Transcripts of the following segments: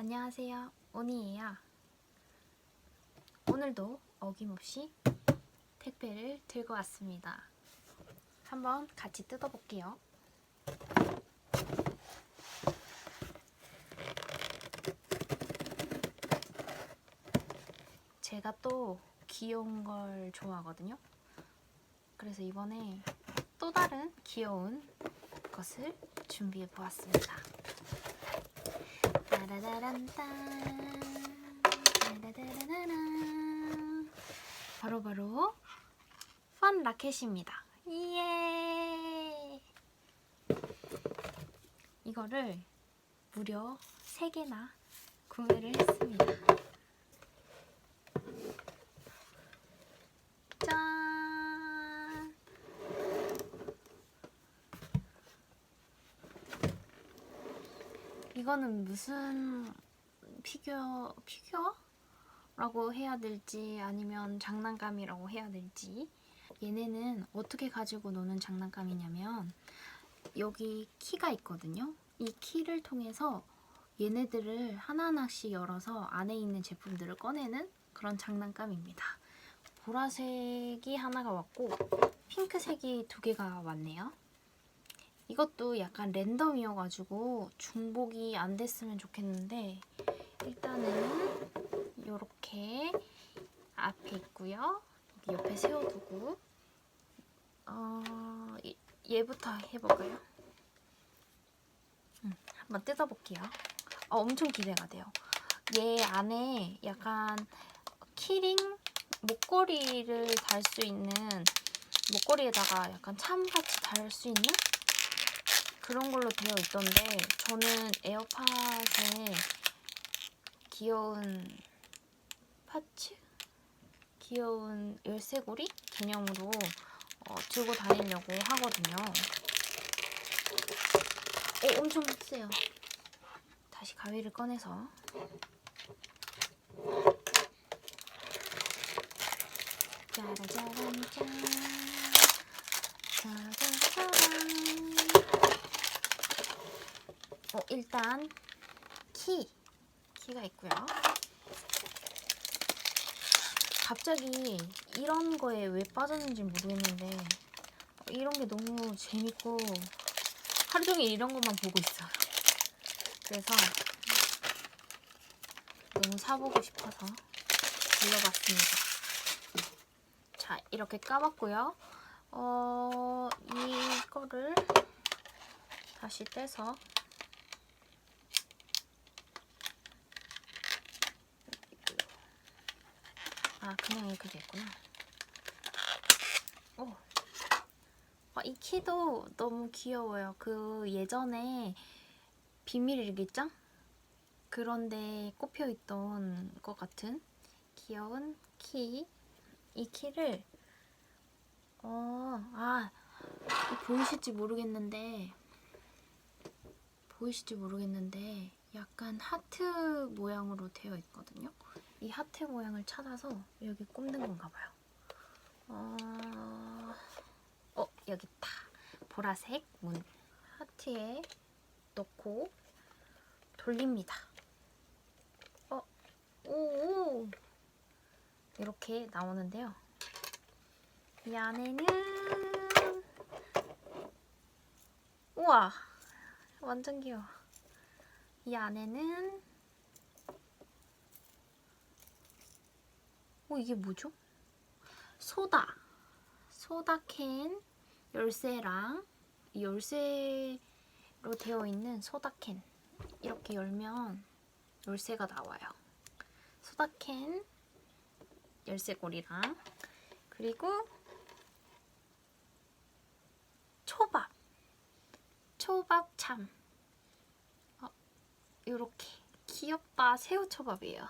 안녕하세요. 오니예요. 오늘도 어김없이 택배를 들고 왔습니다. 한번 같이 뜯어볼게요. 제가 또 귀여운 걸 좋아하거든요. 그래서 이번에 또 다른 귀여운 것을 준비해 보았습니다. 따라라란딴 따라라라라란 바로 바로 펀 라켓입니다. 예! 이거를 무려 3개나 구매를 했습니다. 이거는 무슨 피규어 피규어 라고 해야 될지 아니면 장난감이라고 해야 될지 얘네는 어떻게 가지고 노는 장난감이냐면 여기 키가 있거든요. 이 키를 통해서 얘네들을 하나하나씩 열어서 안에 있는 제품들을 꺼내는 그런 장난감입니다. 보라색이 하나가 왔고 핑크색이 두 개가 왔네요. 이것도 약간 랜덤이어가지고 중복이 안 됐으면 좋겠는데 일단은 이렇게 앞에 있고요. 여기 옆에 세워두고 어, 이- 얘부터 해볼까요? 음, 한번 뜯어볼게요. 어, 엄청 기대가 돼요. 얘 안에 약간 키링 목걸이를 달 수 있는 목걸이에다가 약간 참같이 달 수 있는 그런 걸로 되어 있던데 저는 에어팟에 귀여운 파츠? 귀여운 열쇠고리 개념으로 어, 들고 다니려고 하거든요. 오, 엄청 세요. 다시 가위를 꺼내서 짜라짜란 짠 짜자자란 어, 일단 키 키가 있고요. 갑자기 이런 거에 왜 빠졌는지 모르겠는데 어, 이런 게 너무 재밌고 하루 종일 이런 것만 보고 있어요. 그래서 너무 사보고 싶어서 불러봤습니다. 자, 이렇게 까봤고요. 어, 이거를 다시 떼서 아, 그냥 이렇게 됐구나. 오. 아, 이 키도 너무 귀여워요. 그 예전에 비밀 일기장? 그런데 꼽혀있던 것 같은 귀여운 키. 이 키를, 어, 아, 보이실지 모르겠는데, 보이실지 모르겠는데, 약간 하트 모양으로 되어 있거든요. 이 하트 모양을 찾아서 여기 꼽는 건가 봐요. 어, 어 여기 있다. 보라색 문. 하트에 넣고 돌립니다. 어, 오, 오. 이렇게 나오는데요. 이 안에는 우와, 완전 귀여워. 이 안에는 어, 이게 뭐죠? 소다. 소다캔 열쇠랑 이 열쇠로 되어 있는 소다캔. 이렇게 열면 열쇠가 나와요. 소다캔 열쇠고리랑 그리고 초밥. 초밥 참. 어, 이렇게 귀엽다. 새우초밥이에요.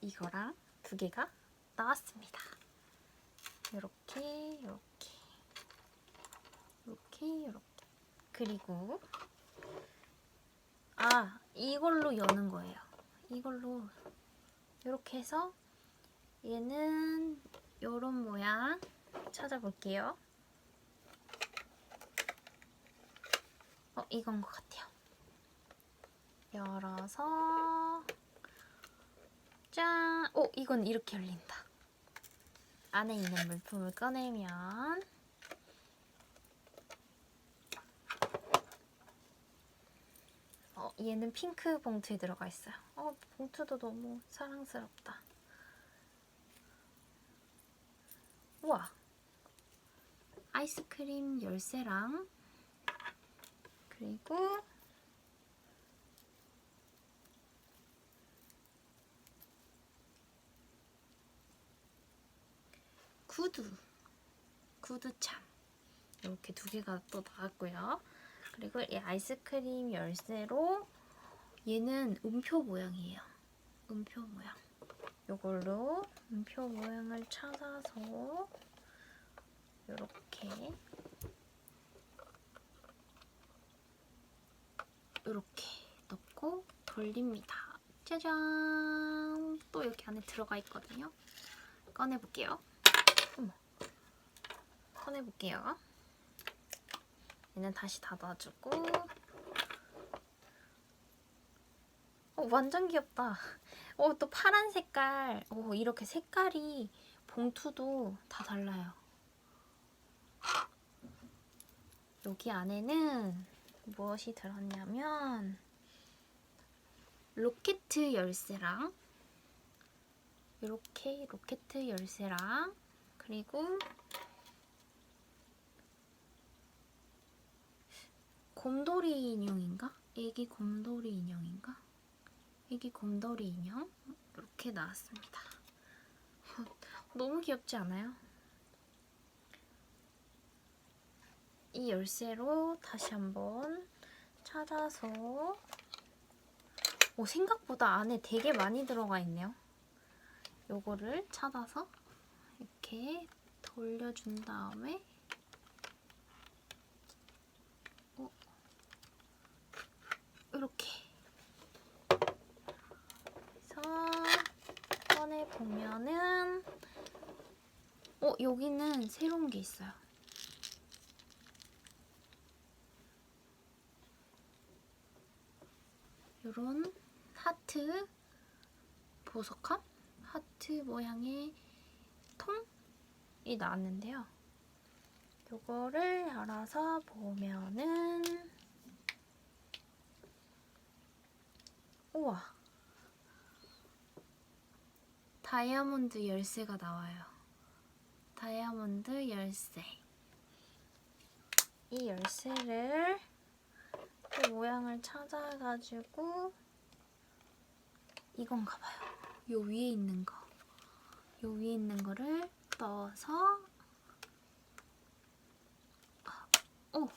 이거랑 두 개가 나왔습니다. 이렇게 이렇게 이렇게 이렇게 그리고 아 이걸로 여는 거예요. 이걸로 이렇게 해서 얘는 요런 모양 찾아볼게요. 어 이건 것 같아요. 열어서 짠! 오, 이건 이렇게 열린다. 안에 있는 물품을 꺼내면 어, 얘는 핑크 봉투에 들어가 있어요. 어, 봉투도 너무 사랑스럽다. 우와! 아이스크림 열쇠랑 그리고 구두 구두참 이렇게 두 개가 또 나왔고요. 그리고 이 아이스크림 열쇠로 얘는 음표 모양이에요. 음표 모양. 이걸로 음표 모양을 찾아서 이렇게 이렇게 넣고 돌립니다. 짜잔! 또 이렇게 안에 들어가 있거든요. 꺼내볼게요. 꺼내볼게요. 얘는 다시 닫아주고 어, 완전 귀엽다. 어, 또 파란 색깔. 어, 이렇게 색깔이 봉투도 다 달라요. 여기 안에는 무엇이 들었냐면 로켓 열쇠랑 이렇게 로켓 열쇠랑 그리고 곰돌이 인형인가? 애기 곰돌이 인형인가? 애기 곰돌이 인형 이렇게 나왔습니다. 너무 귀엽지 않아요? 이 열쇠로 다시 한번 찾아서 오, 생각보다 안에 되게 많이 들어가 있네요. 요거를 찾아서 이렇게 돌려준 다음에 이렇게 해서 꺼내 보면은 어 여기는 새로운 게 있어요. 요런 하트 보석함? 하트 모양의 통이 나왔는데요. 요거를 열어서 보면은 우와 다이아몬드 열쇠가 나와요. 다이아몬드 열쇠. 이 열쇠를 그 모양을 찾아가지고 이건가 봐요. 요 위에 있는 거. 요 위에 있는 거를 넣어서 아, 오!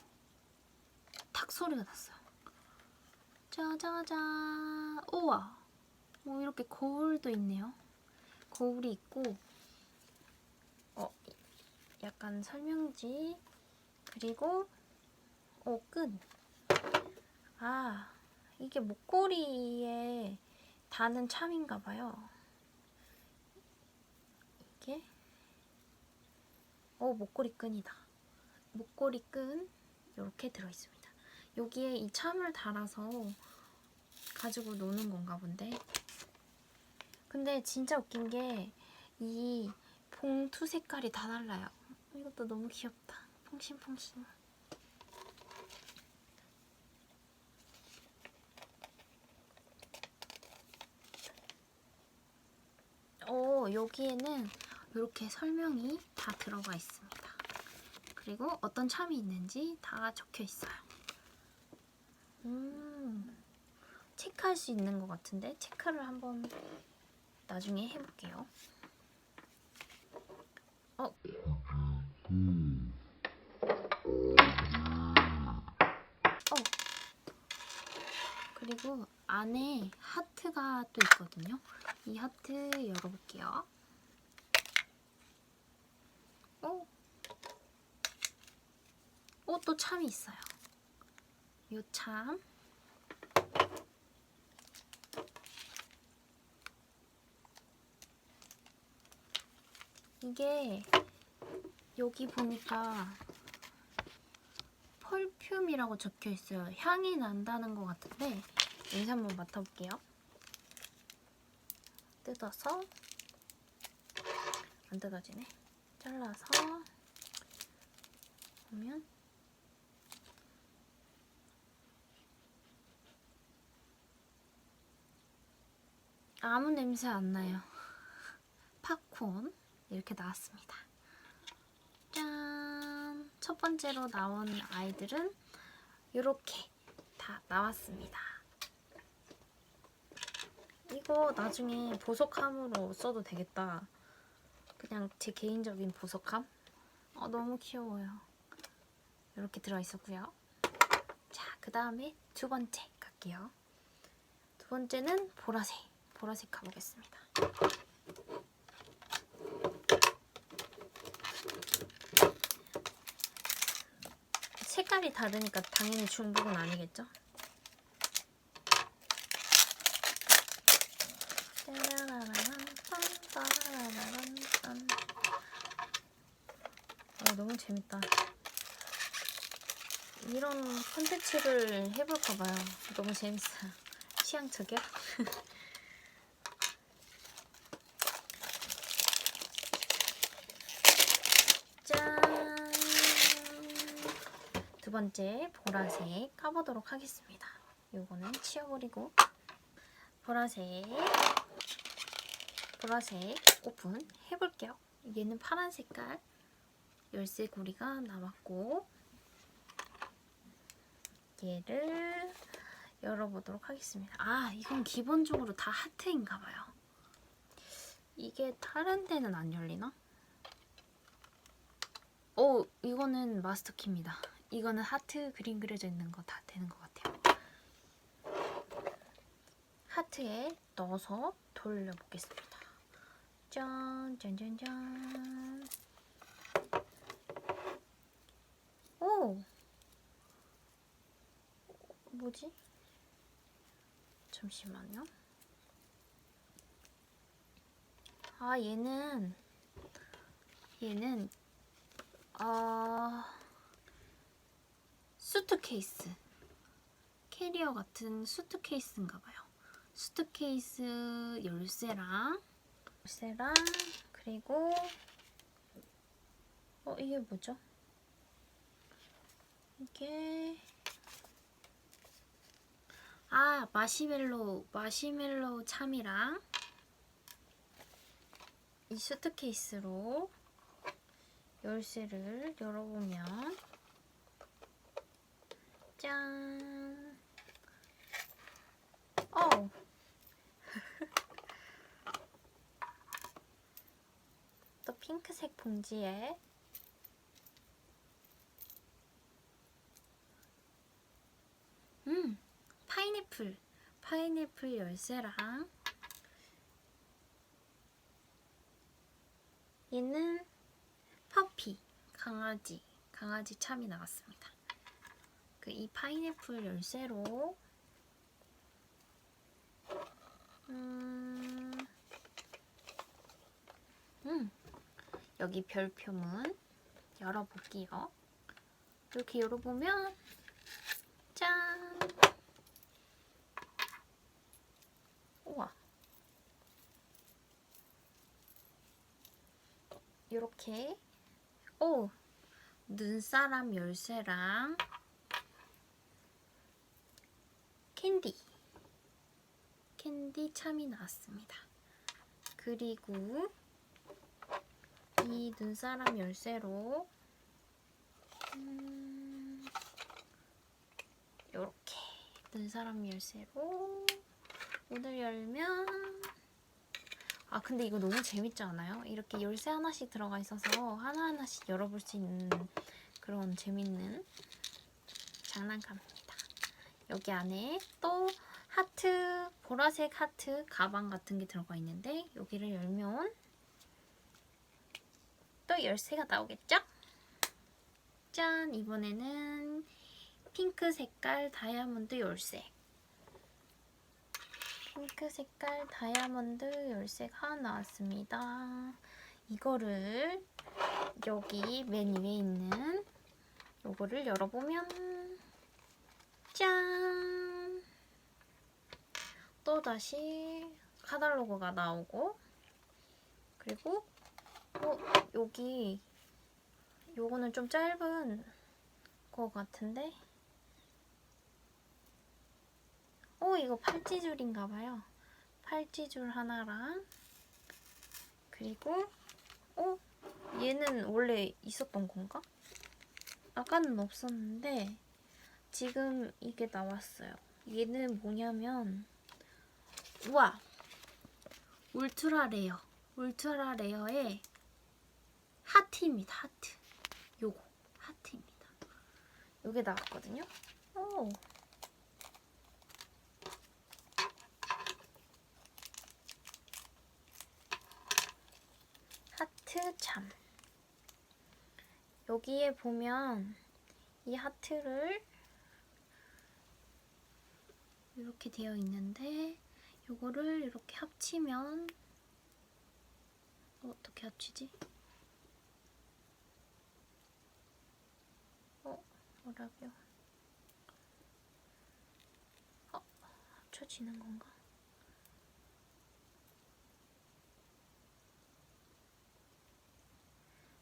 탁 소리가 났어요. 짜자잔. 우와. 뭐 이렇게 거울도 있네요. 거울이 있고 어 약간 설명지 그리고 어 끈. 아, 이게 목걸이에 다는 참인가 봐요. 이게 어, 목걸이 끈이다. 목걸이 끈 이렇게 들어 있습니다. 여기에 이 참을 달아서 가지고 노는 건가 본데. 근데 진짜 웃긴 게 이 봉투 색깔이 다 달라요. 이것도 너무 귀엽다. 퐁신퐁신. 어, 여기에는 이렇게 설명이 다 들어가 있습니다. 그리고 어떤 참이 있는지 다 적혀 있어요. 음, 체크할 수 있는 것 같은데 체크를 한번 나중에 해볼게요. 어. 어. 그리고 안에 하트가 또 있거든요. 이 하트 열어볼게요. 오, 오, 또 참이 있어요. 요 참. 이게 여기 보니까 펄퓸이라고 적혀 있어요. 향이 난다는 것 같은데 냄새 한번 맡아볼게요. 뜯어서 안 뜯어지네. 잘라서 보면 아무 냄새 안 나요. 팝콘 이렇게 나왔습니다. 짠! 첫 번째로 나온 아이들은 이렇게 다 나왔습니다. 이거 나중에 보석함으로 써도 되겠다. 그냥 제 개인적인 보석함. 어, 너무 귀여워요. 이렇게 들어있었고요. 자, 그 다음에 두 번째 갈게요. 두 번째는 보라색. 보라색 가보겠습니다. 색깔이 다르니까 당연히 중복은 아니겠죠? 어, 너무 재밌다. 이런 콘텐츠를 해볼까봐요. 너무 재밌어요. 취향 저기 요? 짠! 두 번째 보라색 까보도록 하겠습니다. 요거는 치워버리고 보라색 보라색 오픈 해볼게요. 얘는 파란 색깔 열쇠 고리가 남았고 얘를 열어보도록 하겠습니다. 아 이건 기본적으로 다 하트인가봐요. 이게 다른 데는 안 열리나? 오 이거는 마스터키입니다. 이거는 하트 그림 그려져 있는 거 다 되는 것 같아요. 하트에 넣어서 돌려보겠습니다. 짠, 짠, 짠, 짠. 오! 뭐지? 잠시만요. 아, 얘는, 얘는, 아, 수트케이스. 캐리어 같은 수트케이스인가 봐요. 수트케이스 열쇠랑 열쇠랑 그리고 어 이게 뭐죠? 이게 아 마시멜로 마시멜로 참이랑 이 수트케이스로 열쇠를 열어보면 짠. 어. 또 핑크색 봉지에 음, 파인애플. 파인애플 열쇠랑 얘는 퍼피. 강아지. 강아지 참이 나왔습니다. 그 이 파인애플 열쇠로. 음, 음. 여기 별표문 열어볼게요. 이렇게 열어보면 짠! 우와. 이렇게. 오! 눈사람 열쇠랑 캔디 캔디 참이 나왔습니다. 그리고 이 눈사람 열쇠로 음, 이렇게 눈사람 열쇠로 문을 열면 아 근데 이거 너무 재밌지 않아요? 이렇게 열쇠 하나씩 들어가 있어서 하나하나씩 열어볼 수 있는 그런 재밌는 장난감입니다. 여기 안에 또 하트, 보라색 하트 가방 같은 게 들어가 있는데 여기를 열면 또 열쇠가 나오겠죠? 짠! 이번에는 핑크 색깔 다이아몬드 열쇠 핑크 색깔 다이아몬드 열쇠가 나왔습니다. 이거를 여기 맨 위에 있는 요거를 열어보면 짠! 또 다시 카탈로그가 나오고 그리고 어 여기 요거는 좀 짧은 거 같은데 어 이거 팔찌줄인가 봐요 팔찌줄 하나랑 그리고 어 얘는 원래 있었던 건가? 아까는 없었는데 지금 이게 나왔어요. 얘는 뭐냐면 우와 울트라 레어 울트라 레어의 하트입니다. 하트 요거 하트입니다. 요게 나왔거든요. 오. 하트 참 여기에 보면 이 하트를 이렇게 되어 있는데 요거를 이렇게 합치면 어, 어떻게 합치지? 어, 뭐라고요? 어, 합쳐지는 건가?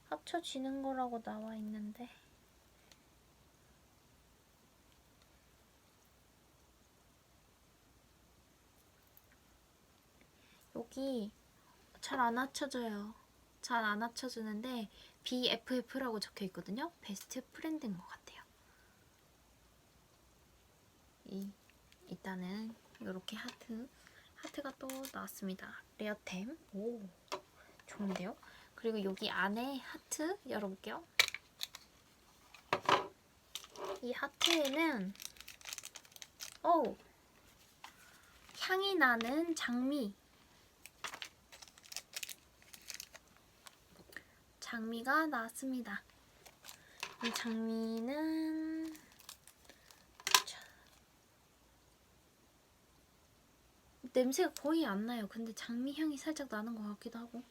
합쳐지는 거라고 나와 있는데 여기 잘 안 합쳐져요. 잘 안 합쳐지는데 BFF라고 적혀 있거든요. 베스트 프렌드인 것 같아요. 이 일단은 이렇게 하트 하트가 또 나왔습니다. 레어템 오 좋은데요? 그리고 여기 안에 하트 열어볼게요. 이 하트에는 오 향이 나는 장미 장미가 나왔습니다. 이 장미는 자, 냄새가 거의 안 나요. 근데 장미 향이 살짝 나는 것 같기도 하고.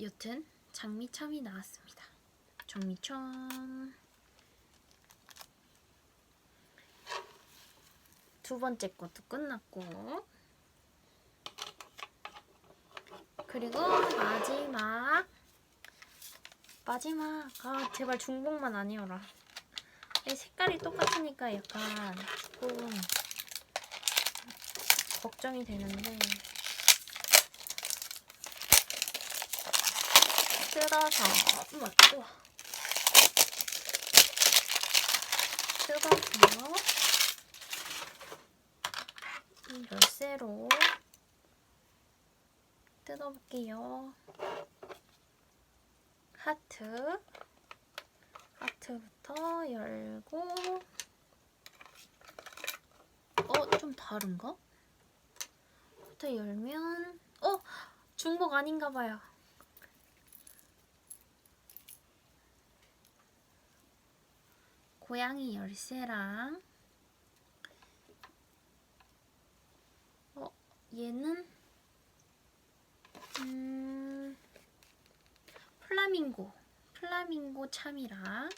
여튼 장미첨이 나왔습니다. 장미첨 두 번째 것도 끝났고 그리고 마지막. 마지막 아 제발 중복만 아니어라. 이 색깔이 똑같으니까 약간 조금 걱정이 되는데. 뜯어서. 우와, 우와. 뜯어서. 이 열쇠로 뜯어볼게요. 하트 하트부터 열고 어? 좀 다른가? 부터 열면 어? 중복 아닌가 봐요. 고양이 열쇠랑 어 얘는 음 플라밍고 플라밍고 참이랑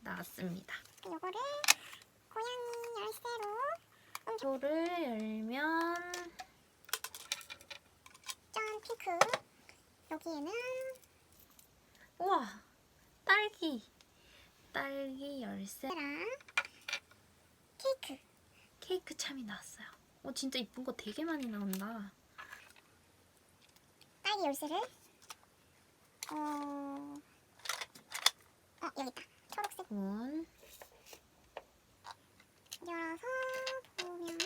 나왔습니다. 요거를 고양이 열쇠로 이거를 열면 짠 핑크 여기에는 우와 딸기 딸기 열쇠 랑 케이크 케이크 참이 나왔어요. 어 진짜 이쁜 거 되게 많이 나온다. 딸기 열쇠를. 어... 어 여기 있다. 초록색. 문 열어서 보면은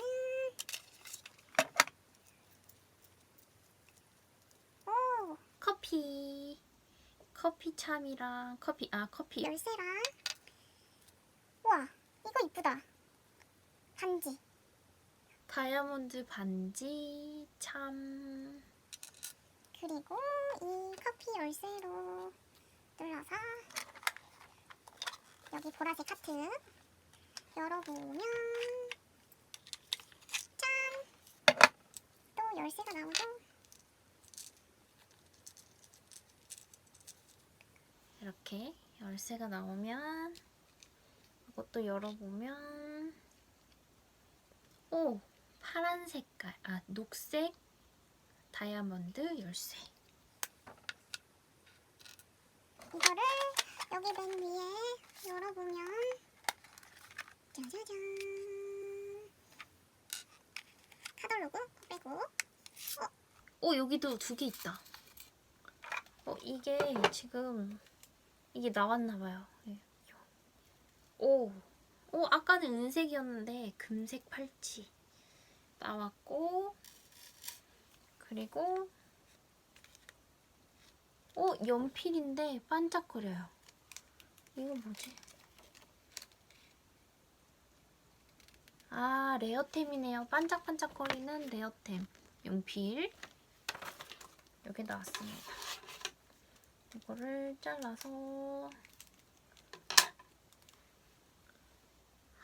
오! 커피. 커피 참이랑 커피 아 커피. 열쇠랑 우와 이거 이쁘다. 반지. 다이아몬드 반지 참 그리고 이 커피 열쇠로 눌러서 여기 보라색 하트 열어보면 짠! 또 열쇠가 나오죠? 이렇게 열쇠가 나오면 이것도 열어보면 오 파란 색깔 아 녹색 다이아몬드 열쇠. 이거를 여기 맨 위에 열어보면 짜자잔. 카달로그 빼고. 오 여기도 두 개 있다. 어 이게 지금 이게 나왔나봐요. 예. 오, 오 아까는 은색이었는데 금색 팔찌 나왔고 그리고 오 연필인데 반짝거려요. 이거 뭐지? 아 레어템이네요. 반짝반짝거리는 레어템. 연필. 여기 나왔습니다. 이거를 잘라서.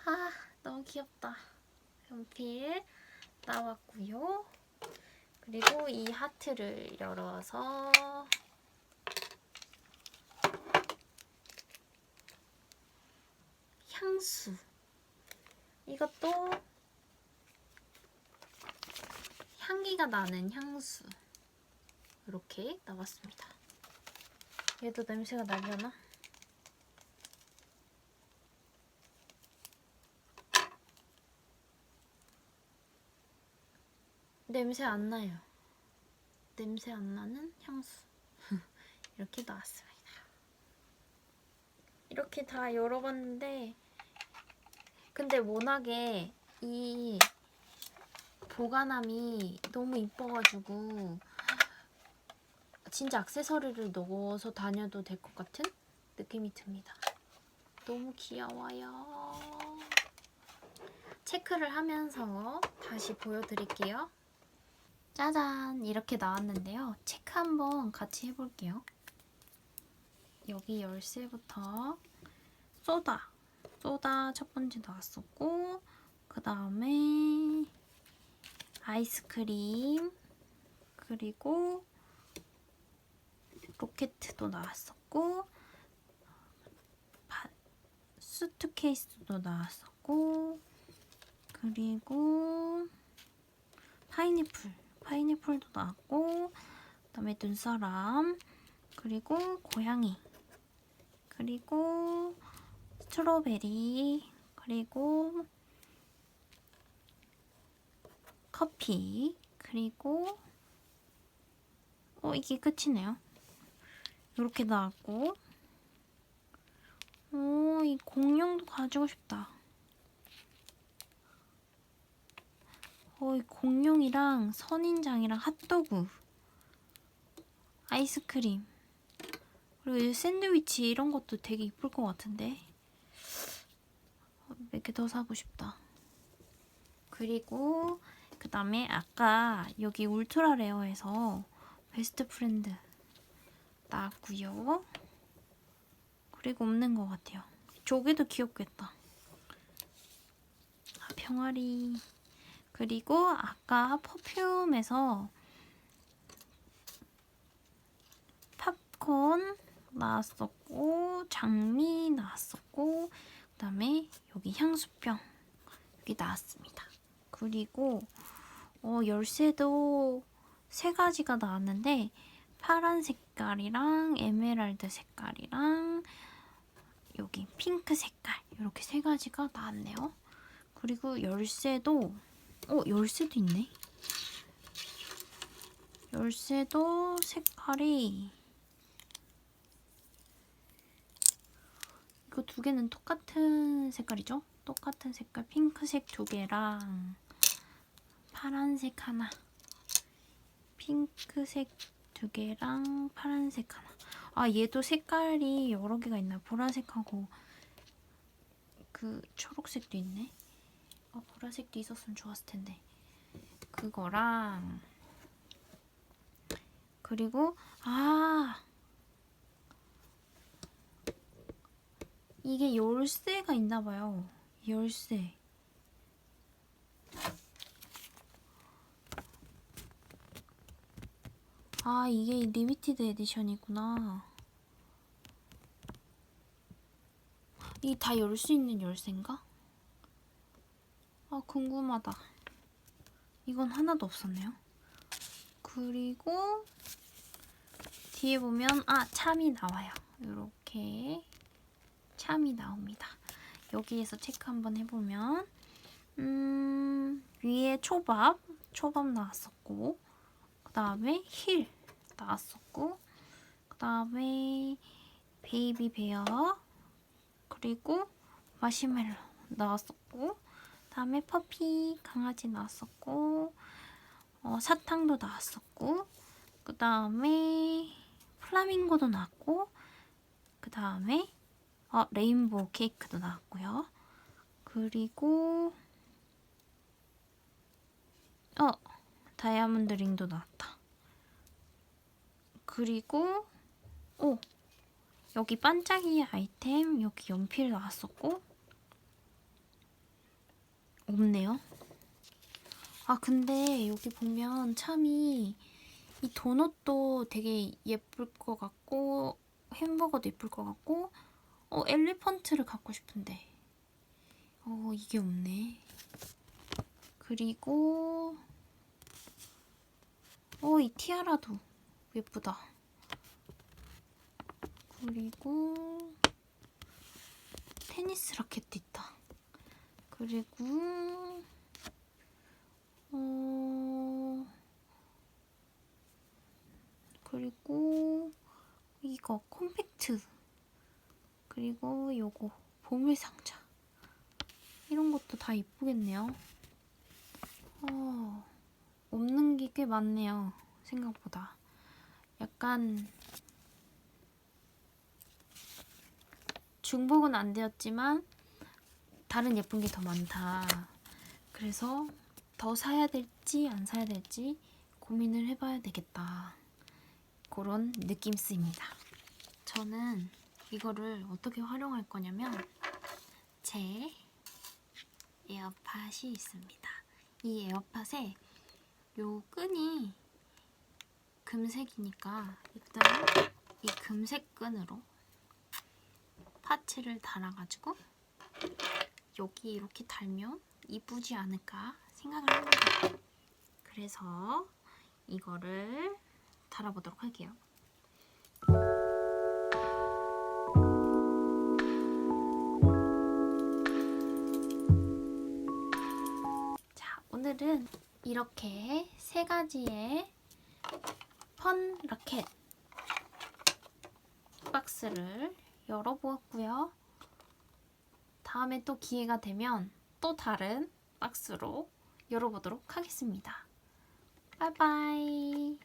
아 너무 귀엽다. 연필 나왔고요 그리고 이 하트를 열어서 향수. 이것도 향기가 나는 향수. 이렇게 나왔습니다. 얘도 냄새가 나려나? 냄새 안 나요. 냄새 안 나는 향수. 이렇게 나왔습니다. 이렇게 다 열어봤는데, 근데 워낙에 이 보관함이 너무 이뻐가지고, 진짜 액세서리를 넣어서 다녀도 될 것 같은 느낌이 듭니다. 너무 귀여워요. 체크를 하면서 다시 보여드릴게요. 짜잔! 이렇게 나왔는데요. 체크 한번 같이 해볼게요. 여기 열쇠부터 소다. 소다 첫 번째 나왔었고, 그 다음에 아이스크림, 그리고 로켓도 나왔었고, 바, 수트케이스도 나왔었고, 그리고 파인애플, 파인애플도 나왔고, 그다음에 눈사람, 그리고 고양이, 그리고 스트로베리, 그리고 커피, 그리고 어 이게 끝이네요. 이렇게 나왔고, 오, 이 공룡도 가지고 싶다. 어, 이 공룡이랑 선인장이랑 핫도그, 아이스크림, 그리고 이 샌드위치 이런 것도 되게 이쁠 것 같은데 어, 몇개 더 사고 싶다. 그리고 그 다음에 아까 여기 울트라 레어에서 베스트 프렌드 나왔고요. 그리고 없는 것 같아요. 저기도 귀엽겠다. 아, 병아리. 그리고 아까 퍼퓸에서 팝콘 나왔었고 장미 나왔었고 그 다음에 여기 향수병 여기 나왔습니다. 그리고 어, 열쇠도 세 가지가 나왔는데 파란 색깔이랑 에메랄드 색깔이랑 여기 핑크 색깔 이렇게 세 가지가 나왔네요. 그리고 열쇠도 어 열쇠도 있네. 열쇠도 색깔이 이거 두 개는 똑같은 색깔이죠? 똑같은 색깔 핑크색 두 개랑 파란색 하나 핑크색 두 개랑 파란색 하나 아 얘도 색깔이 여러 개가 있나 보라색하고 그 초록색도 있네 아 보라색도 있었으면 좋았을 텐데 그거랑 그리고 아 이게 열쇠가 있나 봐요. 열쇠. 아, 이게 리미티드 에디션이구나. 이다열 수 있는 열쇠인가? 아, 궁금하다. 이건 하나도 없었네요. 그리고 뒤에 보면 아 참이 나와요. 이렇게 참이 나옵니다. 여기에서 체크 한번 해보면 음, 위에 초밥 초밥 나왔었고 그 다음에 힐 나왔었고 그 다음에 베이비 베어 그리고 마시멜로 나왔었고 다음에 퍼피 강아지 나왔었고 어, 사탕도 나왔었고 그 다음에 플라밍고도 나왔고 그 다음에 어, 레인보우 케이크도 나왔고요. 그리고 어 다이아몬드 링도 나왔다. 그리고 오 여기 반짝이 아이템 여기 연필 나왔었고 없네요. 아 근데 여기 보면 참이 이 도넛도 되게 예쁠 것 같고 햄버거도 예쁠 것 같고 어 엘리펀트를 갖고 싶은데 어 이게 없네. 그리고 어 이 티아라도 예쁘다. 그리고 테니스 라켓도 있다. 그리고 어 그리고 이거 콤팩트 그리고 요거 보물 상자 이런 것도 다 이쁘겠네요. 어 없는 게 꽤 많네요. 생각보다 약간 중복은 안 되었지만 다른 예쁜 게 더 많다. 그래서 더 사야 될지 안 사야 될지 고민을 해봐야 되겠다. 그런 느낌 쓰입니다. 저는 이거를 어떻게 활용할 거냐면 제 에어팟이 있습니다. 이 에어팟에 요 끈이 금색이니까 일단 이 금색 끈으로 파츠를 달아가지고 여기 이렇게 달면 이쁘지 않을까 생각을 합니다. 그래서 이거를 달아보도록 할게요. 자, 오늘은 이렇게 세 가지의 펀 라켓 박스를 열어보았고요. 다음에 또 기회가 되면 또 다른 박스로 열어보도록 하겠습니다. 바이바이.